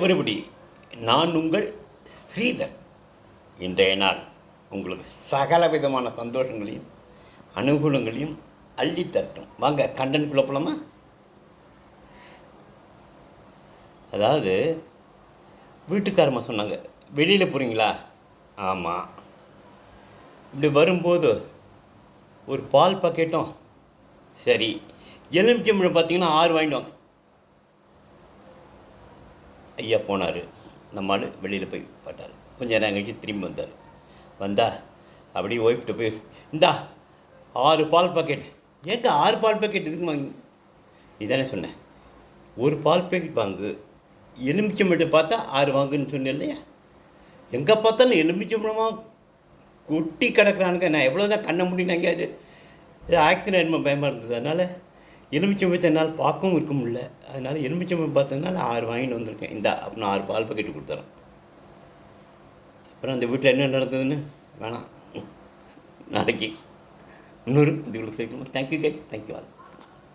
மறுபடி நான் உங்கள் ஸ்ரீதர். இன்றைய நாள் உங்களுக்கு சகல விதமான சந்தோஷங்களையும் அனுகூலங்களையும் அள்ளித்தரட்டும் வாங்க கண்டன் குழப்பலாமா அதாவது வீட்டுக்காரம்மா சொன்னாங்க. வெளியில் போகிறீங்களா ஆமாம் இப்படி வரும்போது ஒரு பால் பாக்கெட்டும் சரி எலுமிச்சம்பழம் பார்த்தீங்கன்னா ஆறு வாங்கிட்டு வாங்க. ஐயா போனார். நம்ம ஆள் வெளியில் போய் பட்டார் கொஞ்சம் நேரம் கழிச்சு திரும்பி வந்தார். வந்தா அப்படியே ஒய்ஃப்ட்ட போய் இந்தா ஆறு பால் பாக்கெட் ஏங்க ஆறு பால் பாக்கெட் எதுக்கு வாங்கி? இதானே சொன்னேன். ஒரு பால் பாக்கெட் வாங்கு. எலுமிச்சம்பழத்தை பார்த்தா ஆறு வாங்குன்னு சொன்னேன் இல்லையா? எங்கே பார்த்தாலும் எலுமிச்சம்பழமாக கொட்டி கிடக்குறானுங்க. நான் எவ்வளோ தான் கண்ண முடியும் எங்கேயாவது ஆக்சிடென்ட் பயமாக இருந்தது. அதனால் எலுமிச்சம்பழத்தை என்னால் பார்க்கவும் இருக்க முடியல. அதனால் எலுமிச்சம்பழம் பார்த்ததுனால ஆறு வாங்கிட்டு வந்திருக்கேன். இந்தா அப்புறம் ஆறு பால் பக்கெட்டு கொடுத்துறேன். அப்புறம் அந்த வீட்டில் என்ன நடந்ததுன்னு? வேணாம். நாளைக்கு. இன்னொரு பதிவுகளுக்கு சேர்க்கணும்? Thank you guys thank you all